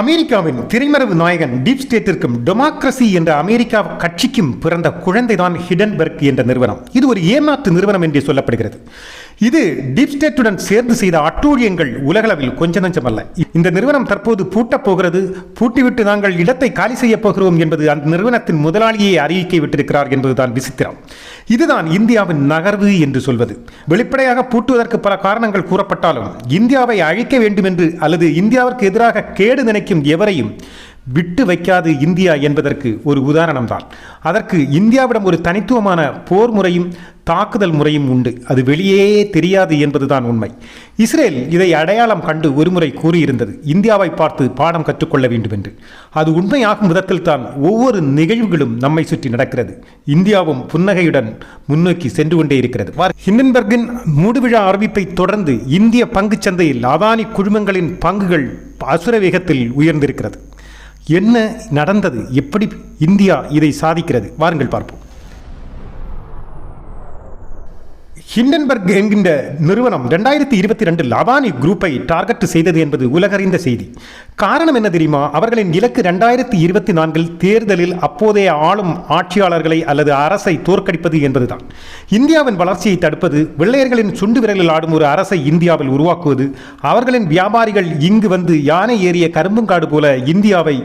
அமெரிக்காவின் திரைமறைவு நாயகன் டீப் ஸ்டேட்டிற்கும் டெமோக்ரசி என்ற அமெரிக்கா கட்சிக்கும் பிறந்த குழந்தைதான் ஹிடன்பர்க் என்ற நிறுவனம். இது ஒரு ஏமாற்று நிறுவனம் என்று சொல்லப்படுகிறது. இது டீப் ஸ்டேட்டுடன் சேர்ந்து செய்த அட்டூழியங்கள் உலகளவில் கொஞ்ச நஞ்சமல்ல இந்த நிறுவனம் தற்போது பூட்டப் போகிறது. பூட்டிவிட்டு நாங்கள் இடத்தை காலி செய்யப் போகிறோம் என்பது அந்த நிறுவனத்தின் முதலாளியை அறிவிக்கை விட்டிருக்கிறார் என்பதுதான் விசித்திரம். இதுதான் இந்தியாவின் நகர்வு என்று சொல்வது. வெளிப்படையாக பூட்டுவதற்கு பல காரணங்கள் கூறப்பட்டாலும் இந்தியாவை அழிக்க வேண்டும் என்று அல்லது இந்தியாவிற்கு எதிராக கேடு நினைக்கும் எவரையும் விட்டு வைக்காது இந்தியா என்பதற்கு ஒரு உதாரணம்தான். அதற்கு இந்தியாவிடம் ஒரு தனித்துவமான போர் முறையும் தாக்குதல் முறையும் உண்டு. அது வெளியே தெரியாது என்பதுதான் உண்மை. இஸ்ரேல் இதை அடையாளம் கண்டு ஒருமுறை கூறியிருந்தது. இந்தியாவை பார்த்து பாடம் கற்றுக்கொள்ள வேண்டும் என்று அது உண்மையாகும் விதத்தில் தான் ஒவ்வொரு நிகழ்வுகளும் நம்மை சுற்றி நடக்கிறது. இந்தியாவும் புன்னகையுடன் முன்னோக்கி சென்று கொண்டே இருக்கிறது. வார் ஹிண்டன்பர்கின் மூடுவிழா அறிவிப்பை தொடர்ந்து இந்திய பங்குச் சந்தையில் அதானி குழுமங்களின் பங்குகள் அசுர வேகத்தில் உயர்ந்திருக்கிறது. என்ன நடந்தது? எப்படி இந்தியா இதை சாதிக்கிறது? வாருங்கள் பார்ப்போம். ஹிண்டன்பர்க் என்கின்ற நிறுவனம் ரெண்டாயிரத்தி இருபத்தி ரெண்டு லவானி குரூப்பை டார்கெட் செய்தது என்பது உலகறிந்த செய்தி. காரணம் என்ன தெரியுமா? அவர்களின் இலக்கு ரெண்டாயிரத்தி இருபத்தி நான்கில் தேர்தலில் அப்போதைய ஆளும் ஆட்சியாளர்களை அல்லது அரசை தோற்கடிப்பது என்பதுதான். இந்தியாவின் வளர்ச்சியை தடுப்பது வெள்ளையர்களின் சுண்டு விரலில் ஆடும் ஒரு அரசை இந்தியாவில் உருவாக்குவது அவர்களின் வியாபாரிகள் இங்கு வந்து யானை ஏறிய கரும்புங்காடு போல இந்தியாவை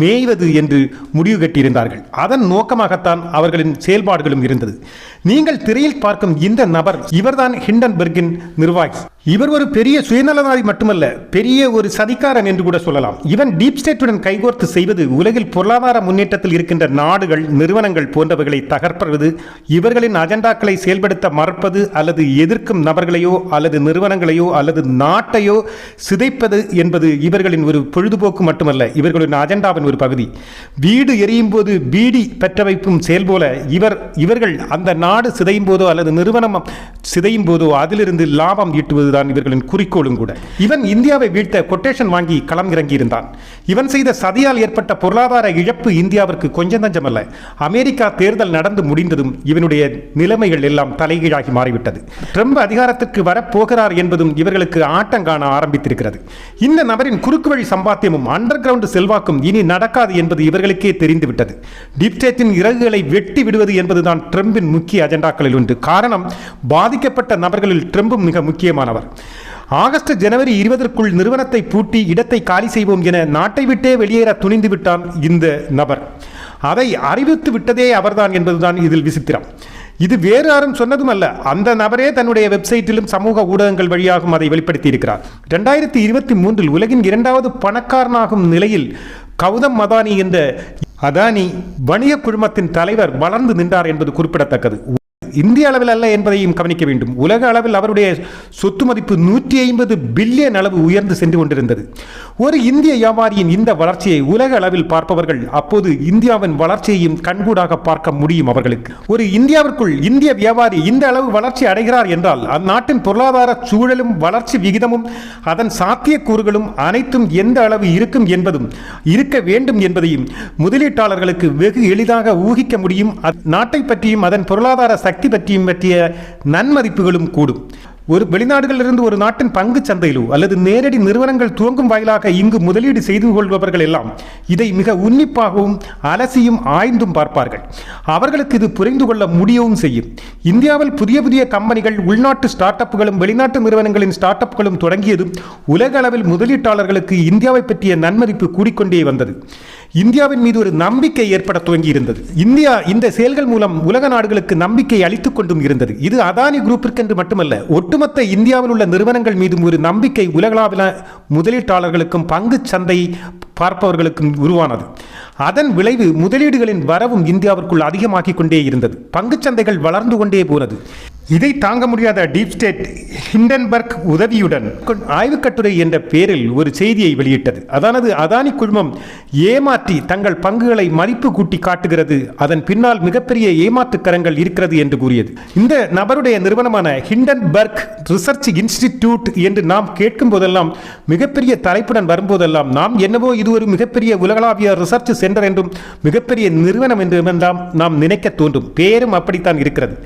மேய்வது என்று முடிவு கட்டியிருந்தார்கள். அதன் நோக்கமாகத்தான் அவர்களின் செயல்பாடுகளும் இருந்தது. நீங்கள் திரையில் பார்க்கும் இந்த நபர் இவர்தான் ஹிண்டன்பர்கின் நிர்வாகி. இவர் ஒரு பெரிய சுயநலவாதி மட்டுமல்ல பெரிய ஒரு சதிகாரன் என்று கூட சொல்லலாம். இவன் டீப் ஸ்டேட்டுடன் கைகோர்த்து செய்வது உலகில் பொருளாதார முன்னேற்றத்தில் இருக்கின்ற நாடுகள் நிறுவனங்கள் போன்றவைகளை தகர்ப்பது இவர்களின் அஜெண்டாக்களை செயல்படுத்த மறுப்பது அல்லது எதிர்க்கும் நபர்களையோ அல்லது நிறுவனங்களையோ அல்லது நாட்டையோ சிதைப்பது என்பது இவர்களின் ஒரு பொழுதுபோக்கு மட்டுமல்ல இவர்களின் அஜெண்டாவின் ஒரு பகுதி. வீடு எரியும் போது பீடி பெற்ற வைப்பும் செயல் போல இவர் இவர்கள் அந்த நாடு சிதையும் போதோ அல்லது நிறுவனம் சிதையும் போதோ அதிலிருந்து லாபம் ஈட்டுவதுதான் இவர்களின் குறிக்கோளும் கூட. இவன் இந்தியாவை வீழ்த்த கொட்டேஷன் வாங்கி களம் இறங்கியிருந்தான். இவன் செய்த சதியால் ஏற்பட்ட பொருளாதார இழப்பு இந்தியாவிற்கு கொஞ்சம் தஞ்சமல்ல அமெரிக்கா தேர்தல் நடந்து முடிந்ததும் இவனுடைய நிலைமைகள் எல்லாம் தலைகீழாகி மாறிவிட்டது. ட்ரம்ப் அதிகாரத்திற்கு வரப்போகிறார் என்பதும் இவர்களுக்கு ஆட்டம் காண ஆரம்பித்திருக்கிறது. இந்த நபரின் குறுக்கு வழி சம்பாத்தியமும் அண்டர் கிரவுண்ட் செல்வாக்கும் இனி நடக்காது என்பது இவர்களுக்கே தெரிந்துவிட்டது. டீப் இறகுகளை வெட்டி விடுவது என்பதுதான் ட்ரம்பின் முக்கிய அஜெண்டாக்களில் ஒன்று. காரணம் பாதிக்கப்பட்ட நபர்களில் ட்ரம்பும் மிக முக்கியமானவர். ஆகஸ்ட் ஜனவரி இருபதற்குள் நிறுவனத்தை பூட்டி இடத்தை காலி செய்வோம் என நாட்டை விட்டே வெளியேற துணிந்து விட்டான் இந்த நபர். அதை அறிவித்து விட்டதே அவர்தான் என்பதுதான் இதில் விசித்திரம். இது வேறு யாரும் சொன்னதும் அல்ல அந்த நபரே தன்னுடைய வெப்சைட்டிலும் சமூக ஊடகங்கள் வழியாகவும் அதை வெளிப்படுத்தி இருக்கிறார் ரெண்டாயிரத்தி இருபத்தி மூன்றில் உலகின் இரண்டாவது பணக்காரனாகும் நிலையில் கௌதம் மதானி என்ற அதானி வணிக குழுமத்தின் தலைவர் வளர்ந்து நின்றார் என்பது குறிப்பிடத்தக்கது. இந்திய அளவில் அல்ல என்பதையும் கவனிக்க வேண்டும். உலக அளவில் அவருடைய சொத்து மதிப்பு நூற்றி ஐம்பது பில்லியன் அளவு உயர்ந்து சென்று கொண்டிருந்தது. ஒரு இந்திய வியாபாரியின் இந்த வளர்ச்சியை உலக அளவில் பார்ப்பவர்கள் அப்போது இந்தியாவின் வளர்ச்சியையும் கண்கூடாக பார்க்க முடியும் அவர்களுக்கு. ஒரு இந்தியாவிற்குள் இந்திய வியாபாரி இந்த அளவு வளர்ச்சி அடைகிறார் என்றால் அந்நாட்டின் பொருளாதார சூழலும் வளர்ச்சி விகிதமும் அதன் சாத்தியக்கூறுகளும் அனைத்தும் எந்த அளவு இருக்கும் என்பதும் இருக்க வேண்டும் என்பதையும் முதலீட்டாளர்களுக்கு வெகு எளிதாக ஊகிக்க முடியும். நாட்டை பற்றியும் அதன் பொருளாதார சக்தி சக்தி பற்றியும் பற்றிய நன்மதிப்புகளும் கூடும். ஒரு வெளிநாடுகளிலிருந்து ஒரு நாட்டின் பங்கு சந்தையிலோ அல்லது நேரடி நிறுவனங்கள் துவங்கும் வாயிலாக இங்கு முதலீடு செய்து கொள்பவர்கள் எல்லாம் இதை மிக உன்னிப்பாகவும் அலசியும் ஆய்ந்தும் பார்ப்பார்கள். அவர்களுக்கு இது புரிந்து கொள்ள முடியவும் செய்யும். இந்தியாவில் புதிய புதிய கம்பெனிகள் உள்நாட்டு ஸ்டார்ட் அப்புகளும் வெளிநாட்டு நிறுவனங்களின் ஸ்டார்ட் அப்புகளும் தொடங்கியதும் உலக அளவில் முதலீட்டாளர்களுக்கு இந்தியாவை பற்றிய நன்மதிப்பு கூடிக்கொண்டே வந்தது. இந்தியாவின் மீது ஒரு நம்பிக்கை ஏற்பட துவங்கி இருந்தது இந்தியா இந்த செயல்கள் மூலம் உலக நாடுகளுக்கு நம்பிக்கை அளித்துக் கொண்டும் இருந்தது. இது அதானி குரூப்பிற்கென்று மட்டுமல்ல ஒட்டுமொத்த இந்தியாவில் உள்ள நிறுவனங்கள் மீதும் ஒரு நம்பிக்கை உலகளாவில முதலீட்டாளர்களுக்கும் பங்கு சந்தை பார்ப்பவர்களுக்கும் உருவானது. அதன் விளைவு முதலீடுகளின் வரவும் இந்தியாவிற்குள் அதிகமாகிக் கொண்டே இருந்தது. பங்குச்சந்தைகள் வளர்ந்து கொண்டே போனது. இதை தாங்க முடியாத டீப் ஸ்டேட் ஹிண்டன்பர்க் உதவியுடன் ஆய்வுக்கட்டுரை என்ற பெயரில் ஒரு செய்தியை வெளியிட்டது. அதானது அதானி குழுமம் ஏமாற்றி தங்கள் பங்குகளை மதிப்பு கூட்டி காட்டுகிறது. அதன் பின்னால் மிகப்பெரிய ஏமாற்றுக்கரங்கள் இருக்கிறது என்று கூறியது. இந்த நபருடைய நிறுவனமான ஹிண்டன்பர்க் ரிசர்ச் இன்ஸ்டிடியூட் என்று நாம் கேட்கும் போதெல்லாம் மிகப்பெரிய தலைப்புடன் வரும்போதெல்லாம் நாம் என்னவோ இது ஒரு மிகப்பெரிய உலகளாவிய ரிசர்ச் சென்டர் என்றும் மிகப்பெரிய நிறுவனம் என்றும் நாம் நாம் நினைக்க தோன்றும். பேரும் அப்படித்தான் இருக்கிறது.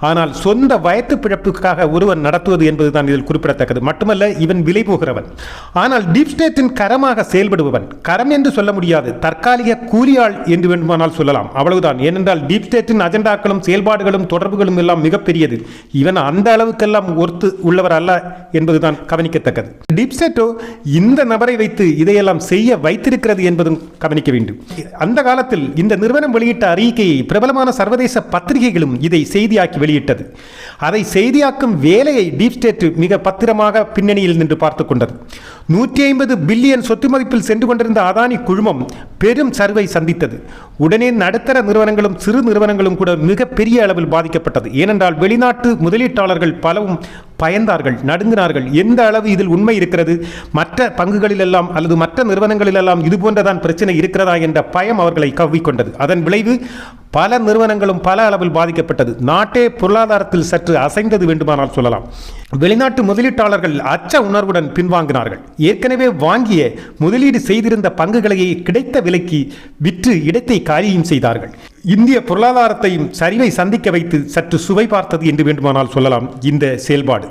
ஆனால் சொந்த வயத்து பிழப்புக்காக ஒருவன் நடத்துவது என்பதுதான் இதில் குறிப்பிடத்தக்கது. மட்டுமல்ல இவன் விலை போகிறவன். ஆனால் டீப் ஸ்டேட்டின் கரமாக செயல்படுபவன். கரம் என்று சொல்ல முடியாது. தற்காலிக கூலியாள் என்று வேண்டுமானால் சொல்லலாம். அவ்வளவுதான். ஏனென்றால் டீப் ஸ்டேட்டின் அஜெண்டாக்களும் செயல்பாடுகளும் தொடர்புகளும் எல்லாம் மிகப்பெரியது. இவன் அந்த அளவுக்கெல்லாம் ஒர்த்து உள்ளவர் அல்ல என்பதுதான் கவனிக்கத்தக்கது. டீப் ஸ்டேட்டோ இந்த நபரை வைத்து இதையெல்லாம் செய்ய வைத்திருக்கிறது என்பதும் கவனிக்க வேண்டும். அந்த காலத்தில் இந்த நிறுவனம் வெளியிட்ட அறிக்கையை பிரபலமான சர்வதேச பத்திரிகைகளும் இதை செய்தியாக்கி வெளியிட்டது. அதை செய்தியாக்கும் வேலையை டீப் ஸ்டேட் மிக பத்திரமாக பின்னணியில் நின்று பார்த்து கொண்டது. நூற்றி ஐம்பது பில்லியன் சொத்து மதிப்பில் சென்று கொண்டிருந்த அதானி குழுமம் பெரும் சரிவை சந்தித்தது. உடனே நடுத்தர நிறுவனங்களும் சிறு நிறுவனங்களும் கூட மிக பெரிய அளவில் பாதிக்கப்பட்டது. ஏனென்றால் வெளிநாட்டு முதலீட்டாளர்கள் பலவும் பயந்தார்கள் நடுங்கினார்கள். எந்த அளவு இதில் உண்மை இருக்கிறது? மற்ற பங்குகளிலெல்லாம் அல்லது மற்ற நிறுவனங்களிலெல்லாம் இது போன்றதான் பிரச்சனை இருக்கிறதா என்ற பயம் அவர்களை கவ்விக்கொண்டது. அதன் விளைவு பல நிறுவனங்களும் பல அளவில் பாதிக்கப்பட்டது. நாட்டே பொருளாதாரத்தில் சற்று அசைந்தது வேண்டுமானால் சொல்லலாம். வெளிநாட்டு முதலீட்டாளர்கள் அச்ச உணர்வுடன் பின்வாங்கினார்கள். ஏற்கனவே வாங்கிய முதலீடு செய்திருந்த பங்குகளையே கிடைத்த விலைக்கு விற்று இடத்தை காரியம் செய்தார்கள். இந்திய பொருளாதாரத்தையும் சரிவை சந்திக்க வைத்து சற்று சுவை பார்த்தது என்று வேண்டுமானால் சொல்லலாம். இந்த செயல்பாடு.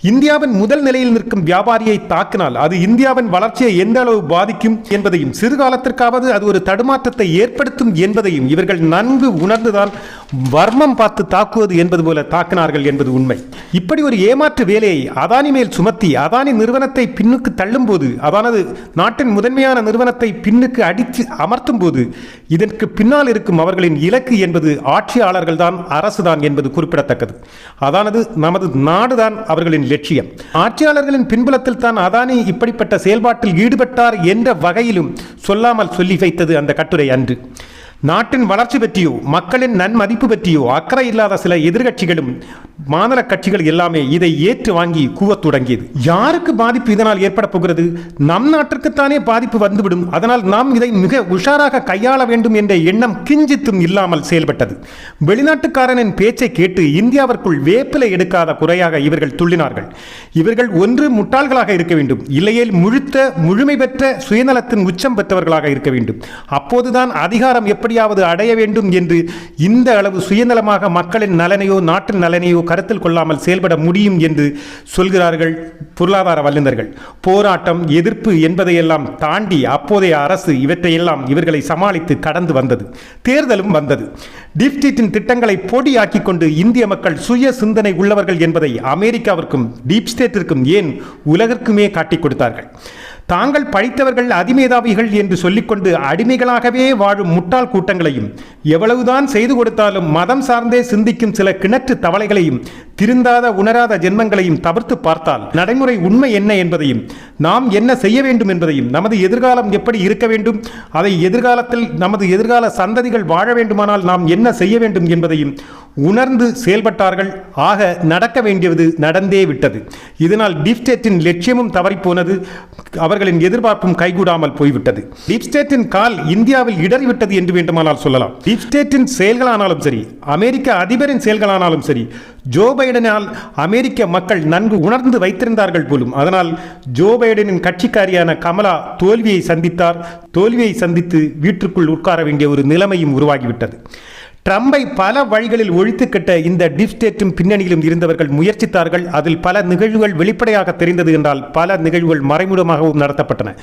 இந்தியாவின் முதல் நிலையில் நிற்கும் வியாபாரியை தாக்கினால் அது இந்தியாவின் வளர்ச்சியை எந்த அளவு பாதிக்கும் என்பதையும் சிறுகாலத்திற்காவது அது ஒரு தடுமாற்றத்தை ஏற்படுத்தும் என்பதையும் இவர்கள் நன்கு உணர்ந்துதான் வர்மம் பார்த்து தாக்குவது என்பது போல தாக்கினார்கள் என்பது உண்மை. இப்படி ஒரு ஏமாற்று வேலையை அதானி மேல் சுமத்தி அதானி நிறுவனத்தை பின்னுக்கு தள்ளும்போது அதானது நாட்டின் முதன்மையான நிறுவனத்தை பின்னுக்கு அடித்து அமர்த்தும் போது இதற்கு பின்னால் இருக்கும் அவர்களின் இலக்கு என்பது ஆட்சியாளர்கள் தான் அரசுதான் என்பது குறிப்பிடத்தக்கது. அதானது நமது நாடுதான் அவர்களின் லட்சியம். ஆட்சியாளர்களின் பின்புலத்தில் தான் அதானி இப்படிப்பட்ட செயல்பாட்டில் ஈடுபட்டார் என்ற வகையிலும் சொல்லாமல் சொல்லி வைத்தது அந்த கட்டுரை அன்று. நாட்டின் வளர்ச்சி பற்றியோ மக்களின் நன்மதிப்பு பற்றியோ அக்கறை இல்லாத சில எதிர்கட்சிகளும் மாநில கட்சிகள் எல்லாமே இதை ஏற்று வாங்கி கூவத் தொடங்கியது. யாருக்கு பாதிப்பு இதனால் ஏற்பட போகிறது? நம் நாட்டிற்குத்தானே பாதிப்பு வந்துவிடும். அதனால் நாம் இதை மிக உஷாராக கையாள வேண்டும் என்ற எண்ணம் கிஞ்சித்தும் இல்லாமல் செயல்பட்டது. வெளிநாட்டுக்காரனின் பேச்சை கேட்டு இந்தியாவிற்குள் வேப்பிலை எடுக்காத குறையாக இவர்கள் துள்ளினார்கள். இவர்கள் ஒன்று முட்டாள்களாக இருக்க வேண்டும். இல்லையேல் முழுத்த முழுமை பெற்ற சுயநலத்தின் உச்சம் பெற்றவர்களாக இருக்க வேண்டும். அப்போதுதான் அதிகாரம் எப்படியாவது அடைய வேண்டும் என்று இந்த அளவு சுயநலமாக மக்களின் நலனையோ நாட்டின் நலனையோ கருத்தில் கொள்ளாமல் செயல்பட முடியும் என்று சொல்கிறார்கள் பொருளாதார வல்லுநர்கள். போராட்டம் எதிர்ப்பு என்பதையெல்லாம் தாண்டி அப்போதைய அரசு இவற்றையெல்லாம் இவர்களை சமாளித்து கடந்து வந்தது. தேர்தலும் வந்தது. டீப்ஸ்டேட்டின் திட்டங்களை போட்டியாக்கிக் கொண்டு இந்திய மக்கள் சுய சிந்தனை உள்ளவர்கள் என்பதை அமெரிக்காவிற்கும் டீப் ஸ்டேட்டிற்கும் ஏன் உலகிற்குமே காட்டிக் கொடுத்தார்கள்? தாங்கள் பழித்தவர்கள் அதிமேதாவிகள் என்று சொல்லிக்கொண்டு அடிமைகளாகவே வாழும் முட்டாள் கூட்டங்களையும் எவ்வளவுதான் செய்து கொடுத்தாலும் மதம் சார்ந்தே சிந்திக்கும் சில கிணற்று தவளைகளையும் திருந்தாத உணராத ஜென்மங்களையும் தவிர்த்து பார்த்தால் நடைமுறை உண்மை என்ன என்பதையும் நாம் என்ன செய்ய வேண்டும் என்பதையும் நமது எதிர்காலம் எப்படி இருக்க வேண்டும் அதை எதிர்காலத்தில் நமது எதிர்கால சந்ததிகள் வாழ வேண்டுமானால் நாம் என்ன செய்ய வேண்டும் என்பதையும் உணர்ந்து செயல்பட்டார்கள். ஆக நடக்க வேண்டியது நடந்தே விட்டது. இதனால் டீப் ஸ்டேட்டின் லட்சியமும் தவறிப்போனது. அவர்களின் எதிர்பார்ப்பும் கைகூடாமல் போய்விட்டது. டீப் ஸ்டேட்டின் கால் இந்தியாவில் இடறிவிட்டது என்று வேண்டுமானால் சொல்லலாம். டீப் ஸ்டேட்டின் செயல்களானாலும் சரி அமெரிக்க அதிபரின் செயல்களானாலும் சரி ஜோ பைடனால் அமெரிக்க மக்கள் நன்கு உணர்ந்து வைத்திருந்தார்கள் போலும் அதனால் ஜோ பைடனின் கட்சிக்காரியான கமலா தோல்வியை சந்தித்தார். தோல்வியை சந்தித்து வீட்டுக்குள் உட்கார வேண்டிய ஒரு நிலைமையும் உருவாகிவிட்டது. ட்ரம்பை பல வழிகளில் ஒழித்துக்கிட்ட இந்த டிப்ஸ்டேட்டும் பின்னணியிலும் இருந்தவர்கள் முயற்சித்தார்கள். அதில் பல நிகழ்வுகள் வெளிப்படையாக தெரிந்தது என்றால் பல நிகழ்வுகள் மறைமுகமாகவும் நடத்தப்பட்டன.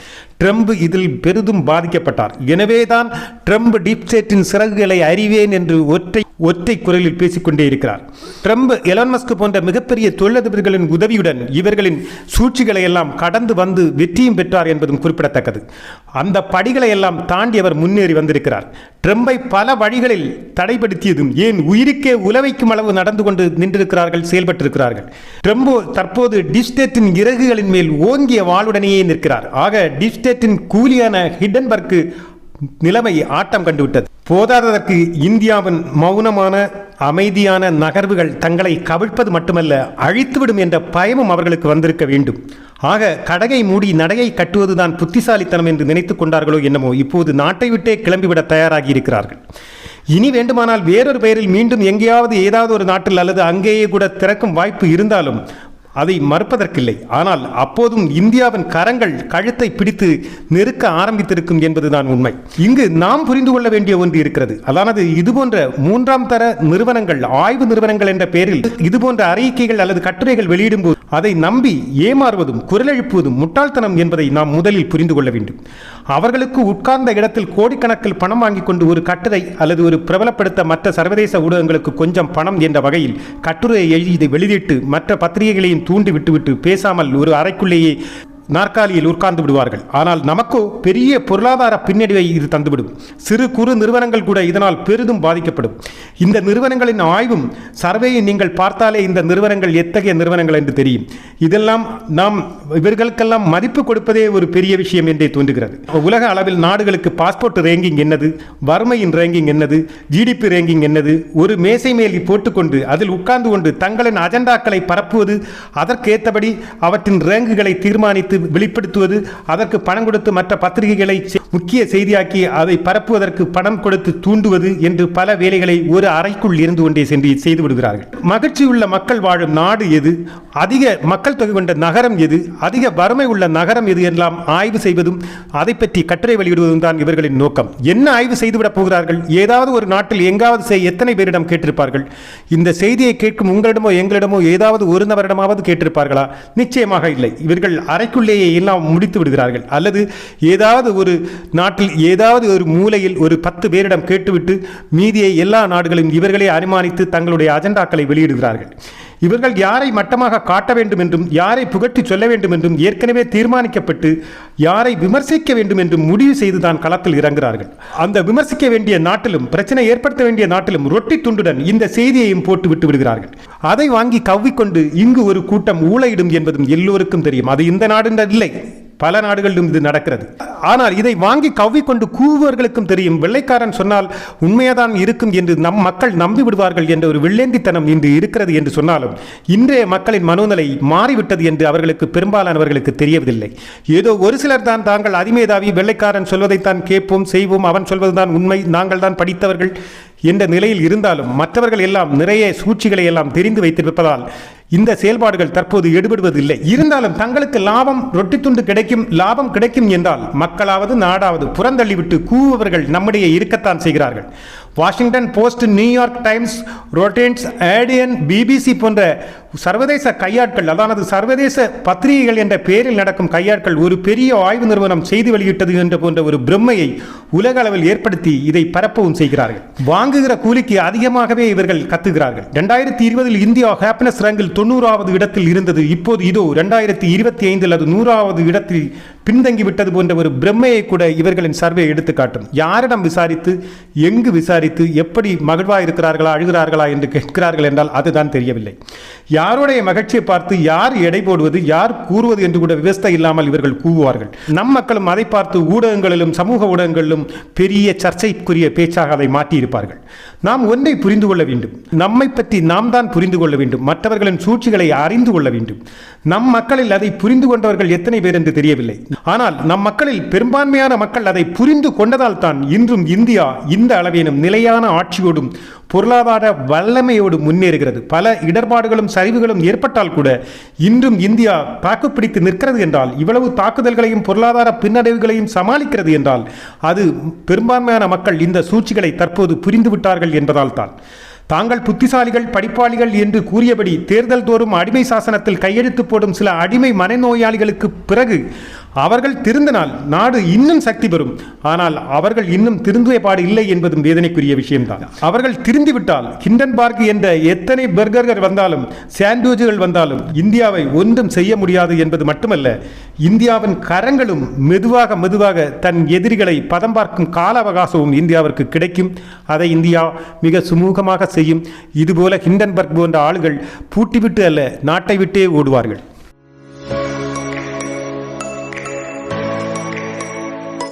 ட்ரம்ப் இதில் பெரிதும் பாதிக்கப்பட்டார். எனவேதான் ட்ரம்ப் டிப்ஸ்டேட்டின் சிறகுகளை அறிவேன் என்று ஒற்றை ஒற்றை குரலில் பேசிக்கொண்டே இருக்கிறார். ட்ரம்ப் எலான் மஸ்க் போன்ற மிகப்பெரிய தொழிலதிபர்களின் உதவியுடன் இவர்களின் சூழ்ச்சிகளை எல்லாம் கடந்து வந்து வெற்றியும் பெற்றார் என்பதும் குறிப்பிடத்தக்கது. அந்த படிகளை எல்லாம் தாண்டி அவர் முன்னேறி வந்திருக்கிறார். ட்ரம்பை பல வழிகளில் தடை தடைப்படுத்தியதும் ஏன் உயிருக்கே உலவைக்கும் அளவு நடந்து கொண்டு நின்றிருக்கிறார்கள் செயல்பட்டிருக்கிறார்கள்? ட்ரம்போ தற்போது டிஸ்டேட்டின் இறகுகளின் மேல் ஓங்கிய வாளுடனேயே நிற்கிறார். ஆக டிஸ்டேட்டின் கூலியான ஹிடன்பர்க்கு நிலைமை ஆட்டம் கண்டுவிட்டது. போதாததற்கு இந்தியாவின் மௌனமான அமைதியான நகர்வுகள் தங்களை கவிழ்ப்பது மட்டுமல்ல அழித்துவிடும் என்ற பயமும் அவர்களுக்கு வந்திருக்க வேண்டும். ஆக கடகை மூடி நடையை கட்டுவதுதான் புத்திசாலித்தனம் என்று நினைத்துக் கொண்டார்களோ என்னமோ இப்போது நாட்டை விட்டே கிளம்பிவிட தயாராகி இருக்கிறார்கள். இனி வேண்டுமானால் வேறொரு பெயரில் மீண்டும் எங்கேயாவது ஏதாவது ஒரு நாட்டில் அல்லது அங்கேயே கூட திறக்கும் வாய்ப்பு இருந்தாலும் அதை மறுப்பதற்கில்லை. ஆனால் அப்போதும் இந்தியாவின் கரங்கள் கழுத்தை பிடித்து நெருக்க ஆரம்பித்திருக்கும் என்பதுதான் உண்மை. இங்கு நாம் புரிந்து கொள்ள வேண்டிய ஒன்று இருக்கிறது. அதானது இதுபோன்ற மூன்றாம் தர நிறுவனங்கள் ஆய்வு நிறுவனங்கள் என்ற பெயரில் இதுபோன்ற அறிக்கைகள் அல்லது கட்டுரைகள் வெளியிடும் போது அதை நம்பி ஏமாறுவதும் குரலெழுப்புவதும் முட்டாள்தனம் என்பதை நாம் முதலில் புரிந்து கொள்ள வேண்டும். அவர்களுக்கு உட்கார்ந்த இடத்தில் கோடிக்கணக்கில் பணம் வாங்கி கொண்டு ஒரு கட்டுரை அல்லது ஒரு பிரபலப்படுத்த மற்ற சர்வதேச ஊடகங்களுக்கு கொஞ்சம் பணம் என்ற வகையில் கட்டுரையை எழுதி வெளியிட்டு மற்ற பத்திரிகைகளையும் தூண்டி விட்டுவிட்டு பேசாமல் ஒரு அறைக்குள்ளேயே நாற்காலியில் உட்கார்ந்து விடுவார்கள். ஆனால் நமக்கோ பெரிய பொருளாதார பின்னடைவை இது தந்துவிடும். சிறு குறு நிறுவனங்கள் கூட இதனால் பெரிதும் பாதிக்கப்படும். இந்த நிறுவனங்களின் ஆய்வும் சர்வேயை நீங்கள் பார்த்தாலே இந்த நிறுவனங்கள் எத்தகைய நிறுவனங்கள் என்று தெரியும். இதெல்லாம் நாம் இவர்களுக்கெல்லாம் மதிப்பு கொடுப்பதே ஒரு பெரிய விஷயம் என்றே தோன்றுகிறது. உலக அளவில் நாடுகளுக்கு பாஸ்போர்ட் ரேங்கிங் என்னது? வறுமையின் ரேங்கிங் என்னது? ஜிடிபி ரேங்கிங் என்னது? ஒரு மேசை மேல் போட்டுக்கொண்டு அதில் உட்கார்ந்து கொண்டு தங்களின் அஜெண்டாக்களை பரப்புவது அதற்கேற்றபடி அவற்றின் ரேங்குகளை தீர்மானித்து எடுத்து வெளிப்படுத்துவது அதற்கு பணம் கொடுத்து மற்ற பத்திரிகைகளை முக்கிய செய்தியாக்கி அதை பரப்புவதற்கு பணம் கொடுத்து தூண்டுவது என்று பல வேலைகளை ஒரு அறைக்குள் இருந்து கொண்டே சென்று செய்து விடுகிறார்கள். மகிழ்ச்சியுள்ள மக்கள் வாழும் நாடு எது? அதிக மக்கள் தொகை கொண்ட நகரம் எது? அதிக வறுமை உள்ள நகரம் எது எல்லாம் ஆய்வு செய்வதும் அதை பற்றி கட்டுரை வெளியிடுவதும் தான் இவர்களின் நோக்கம். என்ன ஆய்வு செய்துவிடப் போகிறார்கள்? ஏதாவது ஒரு நாட்டில் எங்காவது செய் எத்தனை பேரிடம் கேட்டிருப்பார்கள்? இந்த செய்தியை கேட்கும் உங்களிடமோ எங்களிடமோ ஏதாவது ஒரு நபரிடமாவது கேட்டிருப்பார்களா? நிச்சயமாக இல்லை. இவர்கள் அறைக்குள் அறைக்குள்ளேயே எல்லாம் முடித்து விடுகிறார்கள். அல்லது ஏதாவது ஒரு நாட்டில் ஏதாவது ஒரு மூலையில் ஒரு பத்து பேரிடம் கேட்டுவிட்டு மீதியை எல்லா நாடுகளும் இவர்களே அனுமானித்து தங்களுடைய அஜெண்டாக்களை வெளியிடுகிறார்கள். இவர்கள் யாரை மட்டமாக காட்ட வேண்டும் என்றும் யாரை புகட்டி சொல்ல வேண்டும் என்றும் ஏற்கனவே தீர்மானிக்கப்பட்டு யாரை விமர்சிக்க வேண்டும் என்றும் முடிவு செய்துதான் களத்தில் இறங்குகிறார்கள். அந்த விமர்சிக்க வேண்டிய நாட்டிலும் பிரச்சனை ஏற்படுத்த வேண்டிய நாட்டிலும் ரொட்டி துண்டுடன் இந்த செய்தியையும் போட்டு விட்டு விடுகிறார்கள். அதை வாங்கி கவ்விக்கொண்டு இங்கு ஒரு கூட்டம் ஊழையிடும் என்பதும் எல்லோருக்கும் தெரியும். அது இந்த நாடு இல்லை. பல நாடுகளிலும் இது நடக்கிறது. ஆனால் இதை வாங்கி கவ்விக்கொண்டு கூவுவர்களுக்கும் தெரியும். வெள்ளைக்காரன் சொன்னால் உண்மையாதான் இருக்கும் என்று நம் மக்கள் நம்பி விடுவார்கள் என்ற ஒரு வெள்ளேந்தித்தனம் இன்று இருக்கிறது என்று சொன்னாலும் இன்றைய மக்களின் மனோநிலை மாறிவிட்டது என்று அவர்களுக்கு பெரும்பாலானவர்களுக்கு தெரியவதில்லை ஏதோ ஒரு சிலர் தான் தாங்கள் அதிமேதாவி வெள்ளைக்காரன் சொல்வதைத்தான் கேட்போம் செய்வோம் அவன் சொல்வதுதான் உண்மை நாங்கள் தான் படித்தவர்கள் என்ற நிலையில் இருந்தாலும் மற்றவர்கள் எல்லாம் நிறைய சூழ்ச்சிகளை எல்லாம் தெரிந்து வைத்திருப்பதால் இந்த செயல்பாடுகள் தற்போது எடுபடுவதில்லை. இருந்தாலும் தங்களுக்கு லாபம் ரொட்டி துண்டு கிடைக்கும் லாபம் கிடைக்கும் என்றால் மக்களாவது நாடாவது புறந்தள்ளிவிட்டு கூவுபவர்கள் நம்முடைய இருக்கத்தான் செய்கிறார்கள். Washington Post New York Times ரோட்டேன்ஸ் ஏடியன் பிபிசி போன்ற சர்வதேச கையாட்கள் அதானது சர்வதேச பத்திரிகைகள் என்ற பெயரில் நடக்கும் கையாட்கள் ஒரு பெரிய ஆய்வு நிறுவனம் செய்து வெளியிட்டது என்ற போன்ற ஒரு பிரம்மையை உலக அளவில் ஏற்படுத்தி இதை பரப்பவும் செய்கிறார்கள். வாங்குகிற கூலிக்கு அதிகமாகவே இவர்கள் கத்துகிறார்கள். ரெண்டாயிரத்தி இருபதில் இந்தியா ஹாப்பினஸ் ரேங்கில் தொண்ணூறாவது இடத்தில் இருந்தது. இப்போது இதோ ரெண்டாயிரத்தி இருபத்தி ஐந்தில் அது நூறாவது இடத்தில் பின்தங்கி விட்டது போன்ற ஒரு பிரம்மையை கூட இவர்களின் சர்வே எடுத்துக்காட்டும் யாரிடம் விசாரித்து எங்கு விசாரித்து எப்படி மகிழ்வாக இருக்கிறார்களா அழுகிறார்களா என்று கேட்கிறார்கள் என்றால் அதுதான் தெரியவில்லை. யாருடைய மகிழ்ச்சியை பார்த்து யார் எடை போடுவது யார் கூறுவது என்று கூட விவஸ்தை இல்லாமல் இவர்கள் கூவுவார்கள். நம் மக்களும் அதை பார்த்து ஊடகங்களிலும் சமூக ஊடகங்களிலும் பெரிய சர்ச்சைக்குரிய பேச்சாக அதை மாற்றியிருப்பார்கள் நாம் ஒன்றை புரிந்து கொள்ள வேண்டும். நம்மை பற்றி நாம் தான் புரிந்து கொள்ள வேண்டும். மற்றவர்களின் சூழ்ச்சிகளை அறிந்து கொள்ள வேண்டும். நம் மக்களில் அதை புரிந்து கொண்டவர்கள் எத்தனை பேர் என்று தெரியவில்லை. ஆனால் நம் மக்களில் பெரும்பான்மையான மக்கள் அதை புரிந்து கொண்டதால் தான் இன்றும் இந்தியா இந்த அளவேனும் நிலையான ஆட்சியோடும் பொருளாதார வல்லமையோடு முன்னேறுகிறது. பல இடர்பாடுகளும் சரிவுகளும் ஏற்பட்டால் கூட இன்றும் இந்தியா தாக்குப்பிடித்து நிற்கிறது என்றால் இவ்வளவு தாக்குதல்களையும் பொருளாதார பின்னடைவுகளையும் சமாளிக்கிறது என்றால் அது பெரும்பான்மையான மக்கள் இந்த சூழ்ச்சிகளை தற்போது புரிந்துவிட்டார்கள் என்பதால் தான் தாங்கள் புத்திசாலிகள் படிப்பாளிகள் என்று கூறியபடி தேர்தல் தோறும் அடிமை சாசனத்தில் கையெழுத்து போடும் சில அடிமை மனநோயாளிகளுக்கு பிறகு அவர்கள் திருந்தினால் நாடு இன்னும் சக்தி பெறும். ஆனால் அவர்கள் இன்னும் திருந்திய பாடு இல்லை என்பதும் வேதனைக்குரிய விஷயம்தான். அவர்கள் திருந்திவிட்டால் ஹிண்டன்பர்க் என்ற எத்தனை பர்கர்கள் வந்தாலும் சாண்ட்விச்சுகள் வந்தாலும் இந்தியாவை ஒன்றும் செய்ய முடியாது என்பது மட்டுமல்ல இந்தியாவின் கரங்களும் மெதுவாக மெதுவாக தன் எதிரிகளை பதம் பார்க்கும் கால அவகாசமும் இந்தியாவிற்கு கிடைக்கும். அதை இந்தியா மிக சுமூகமாக செய்யும். இதுபோல ஹிண்டன்பர்க் போன்ற ஆளுகள் பூட்டிவிட்டு அல்ல நாட்டை விட்டே ஓடுவார்கள்.